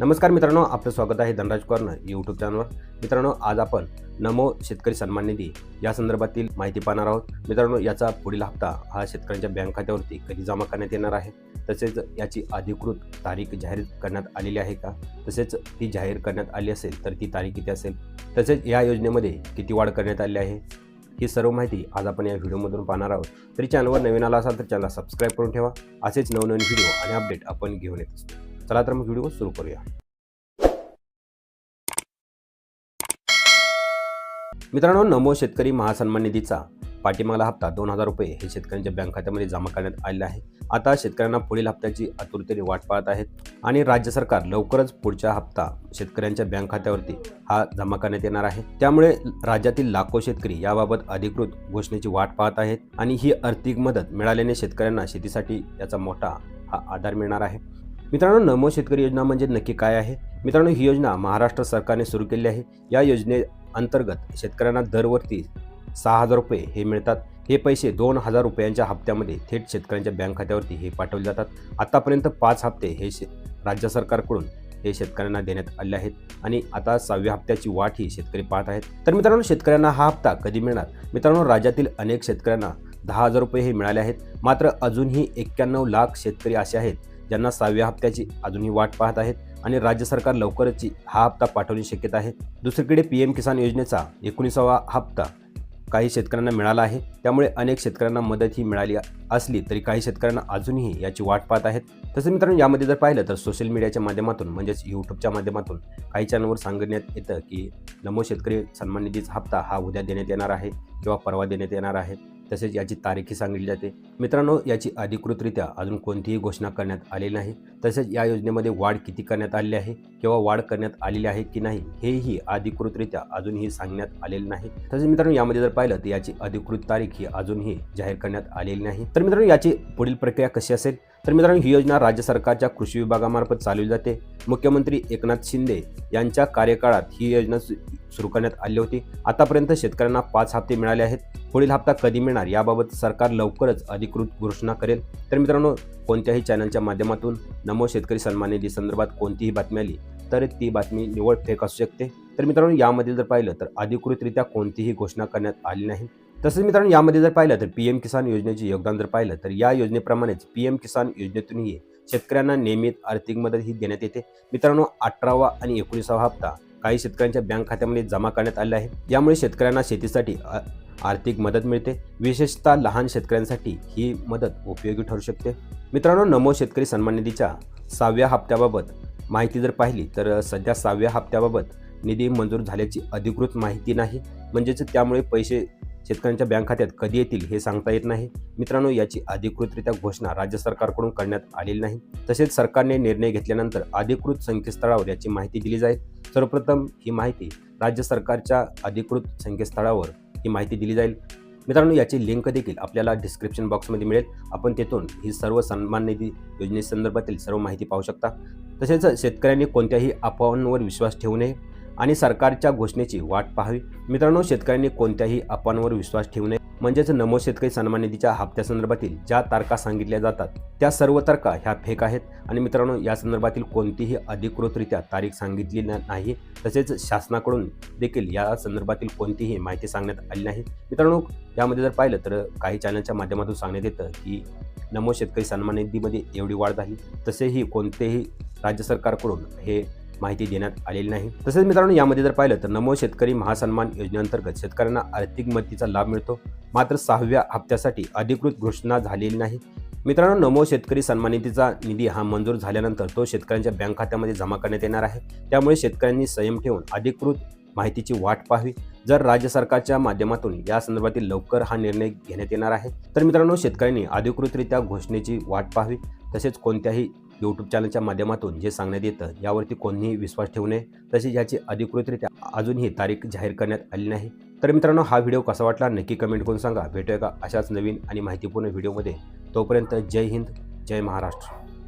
नमस्कार मित्रांनो आपलं स्वागत आहे धनराज कॉर्नर यूट्यूब चॅनलवर मित्रांनो आज आपण नमो शेतकरी सन्मान निधी या संदर्भातील माहिती पाहणार आहोत. मित्रांनो याचा पुढील हप्ता हा शेतकऱ्यांच्या बँक खात्यावरती कधी जमा करण्यात येणार आहे? तसेच याची अधिकृत तारीख जाहीर करण्यात आलेली आहे का? तसेच ती जाहीर करण्यात आली असेल तर ती तारीख किती असेल? तसेच या योजनेमध्ये किती वाढ करण्यात आली आहे? ही सर्व माहिती आज आपण या व्हिडिओमधून पाहणार आहोत. तरी चॅनलवर नवीन आला असाल तर चॅनलला सबस्क्राईब करून ठेवा. असेच नवनवीन व्हिडिओ आणि अपडेट आपण घेऊन येत असतो. चला तर मग व्हिडिओ सुरू करूया. मित्रांनो नमो शेतकरी महासन्मान निधीचा पाठीमागला हप्ता दोन हजार रुपये हे शेतकऱ्यांच्या बँक खात्यामध्ये जमा करण्यात आले आहे. आता शेतकऱ्यांना पुढील हप्त्याची आतुरतेने वाट पाहत आहेत आणि राज्य सरकार लवकरच पुढचा हप्ता शेतकऱ्यांच्या बँक खात्यावरती हा जमा करण्यात येणार आहे. त्यामुळे राज्यातील लाखो शेतकरी याबाबत अधिकृत घोषणेची वाट पाहत आहेत आणि ही आर्थिक मदत मिळाल्याने शेतकऱ्यांना शेतीसाठी याचा मोठा हा आधार मिळणार आहे. मित्रांनो नमो शेतकरी योजना म्हणजे नक्की काय आहे? मित्रांनो ही योजना महाराष्ट्र सरकारने सुरू केली आहे. या योजने अंतर्गत शेतकऱ्यांना दरवर्षी सहा हजार रुपये हे मिळतात. हे पैसे दोन हजार रुपयांच्या हप्त्यामध्ये थेट शेतकऱ्यांच्या बँक खात्यावरती हे पाठवले जातात. आतापर्यंत पाच हप्ते हे शे राज्य सरकारकडून हे शेतकऱ्यांना देण्यात आले आहेत आणि आता सहाव्या हप्त्याची वाट ही शेतकरी पाहत आहेत. तर मित्रांनो शेतकऱ्यांना हा हप्ता कधी मिळणार? मित्रांनो राज्यातील अनेक शेतकऱ्यांना दहा हजार रुपये हे मिळाले आहेत. मात्र अजूनही एक्क्याण्णव लाख शेतकरी असे आहेत ज्यांना सहाव्या हप्त्याची अजूनही वाट पाहत आहेत आणि राज्य सरकार लवकरच हा हप्ता पाठवण्याची शक्यता आहे. दुसरीकडे पी एम किसान योजनेचा एकोणीसावा हप्ता काही शेतकऱ्यांना मिळाला आहे. त्यामुळे अनेक शेतकऱ्यांना मदत ही मिळाली असली तरी काही शेतकऱ्यांना अजूनही याची वाट पाहत आहेत. तसं मित्रांनो यामध्ये जर पाहिलं तर सोशल मीडियाच्या माध्यमातून म्हणजेच यूट्यूबच्या माध्यमातून काही चॅनलवर सांगण्यात येतं की नमो शेतकरी सन्मान निधीचा हप्ता हा उद्या देण्यात येणार आहे किंवा परवा देण्यात येणार आहे. तसेच याची तारीखही सांगितली जाते. मित्रांनो याची अधिकृतरित्या अजून कोणतीही घोषणा करण्यात आलेली नाही. तसेच या योजनेमध्ये वाढ किती करण्यात आलेली आहे किंवा वाढ करण्यात आलेली आहे की नाही हेही अधिकृतरित्या अजूनही सांगण्यात आलेले नाही. तसेच मित्रांनो यामध्ये जर पाहिलं तर याची अधिकृत तारीख ही अजूनही जाहीर करण्यात आलेली नाही. तर मित्रांनो याची पुढील प्रक्रिया कशी असेल? तर मित्रांनो ही योजना राज्य सरकारच्या कृषी विभागामार्फत चालवली जाते. मुख्यमंत्री एकनाथ शिंदे यांच्या कार्यकाळात ही योजना सु- सुरू करण्यात आली होती. आतापर्यंत शेतकऱ्यांना पाच हप्ते मिळाले आहेत. पुढील हप्ता कधी मिळणार याबाबत सरकार लवकरच अधिकृत घोषणा करेल. तर मित्रांनो कोणत्याही चॅनलच्या माध्यमातून नमो शेतकरी सन्मान निधी संदर्भात कोणतीही बातमी आली तर ती बातमी निवड फेक असू शकते. तर मित्रांनो यामध्ये जर पाहिलं तर अधिकृतरित्या कोणतीही घोषणा करण्यात आली नाही. तसेच मित्रांनो यामध्ये जर पाहिलं तर पी एम किसान योजनेचे योगदान जर पाहिलं तर या योजनेप्रमाणेच पी एम किसान योजनेतूनही शेतकऱ्यांना नियमित आर्थिक मदत ही देण्यात येते. मित्रांनो अठरावा आणि एकोणीसावा हप्ता काही शेतकऱ्यांच्या बँक खात्यामध्ये जमा करण्यात आले आहे. यामुळे शेतकऱ्यांना शेतीसाठी आर्थिक मदत मिळते. विशेषतः लहान शेतकऱ्यांसाठी ही मदत उपयोगी ठरू शकते. मित्रांनो नमो शेतकरी सन्मान निधीच्या सहाव्या हप्त्याबाबत माहिती जर पाहिली तर सध्या सहाव्या हप्त्याबाबत निधी मंजूर झाल्याची अधिकृत माहिती नाही. म्हणजेच त्यामुळे पैसे शेतकऱ्यांच्या बँक खात्यात कधी येतील हे सांगता येत नाही. मित्रांनो याची अधिकृतरित्या घोषणा राज्य सरकारकडून करण्यात आलेली नाही. तसेच सरकारने निर्णय घेतल्यानंतर अधिकृत संकेतस्थळावर याची माहिती दिली जाईल. सर्वप्रथम ही माहिती राज्य सरकारच्या अधिकृत संकेतस्थळावर ही माहिती दिली जाईल. मित्रांनो याची लिंक देखील आपल्याला डिस्क्रिप्शन बॉक्समध्ये मिळेल. आपण तेथून ही सर्व सन्मान निधी योजनेसंदर्भातील सर्व माहिती पाहू शकता. तसेच शेतकऱ्यांनी कोणत्याही अफवांवर विश्वास ठेवू नये. आणि सरकारच्या घोषणेची वाट पाहावी. मित्रांनो शेतकऱ्यांनी कोणत्याही अफवांवर विश्वास ठेवू नये. म्हणजेच नमो शेतकरी सन्मान निधीच्या हप्त्यासंदर्भातील ज्या तारखा सांगितल्या जातात त्या सर्व तारखा ह्या फेक आहेत. आणि मित्रांनो या संदर्भातील कोणतीही अधिकृतरित्या तारीख सांगितली नाही तसेच शासनाकडून देखील या संदर्भातील कोणतीही माहिती सांगण्यात आली नाही. मित्रांनो यामध्ये जर पाहिलं तर काही चॅनलच्या माध्यमातून सांगण्यात येतं की नमो शेतकरी सन्मान निधीमध्ये एवढी वाढ झाली. तसेही कोणतेही राज्य सरकारकडून हे माहिती देण्यात आलेली नाही. तसेच मित्रांनो यामध्ये जर पाहिलं तर नमो शेतकरी महासन्मान योजनेअंतर्गत शेतकऱ्यांना आर्थिक मदतीचा लाभ मिळतो. मात्र सहाव्या हप्त्यासाठी अधिकृत घोषणा झालेली नाही. मित्रांनो नमो शेतकरी सन्मान निधीचा निधी हा मंजूर झाल्यानंतर तो शेतकऱ्यांच्या बँक खात्यामध्ये जमा करण्यात येणार आहे. त्यामुळे शेतकऱ्यांनी संयम ठेवून अधिकृत माहितीची वाट पाहावी. जर राज्य सरकारच्या माध्यमातून या संदर्भातील लवकर हा निर्णय घेण्यात येणार आहे तर मित्रांनो शेतकऱ्यांनी अधिकृतरित्या घोषणेची वाट पाहावी. तसेच कोणत्याही यूट्यूब चॅनलच्या माध्यमातून जे सांगण्यात येतं यावरती कोणीही विश्वास ठेवू नये. तसेच याची अधिकृतरित्या अजूनही तारीख जाहीर करण्यात आली नाही. तर मित्रांनो हा व्हिडिओ कसा वाटला नक्की कमेंट करून सांगा. भेटूया का अशाच नवीन आणि माहितीपूर्ण व्हिडिओमध्ये. तोपर्यंत जय हिंद जय महाराष्ट्र.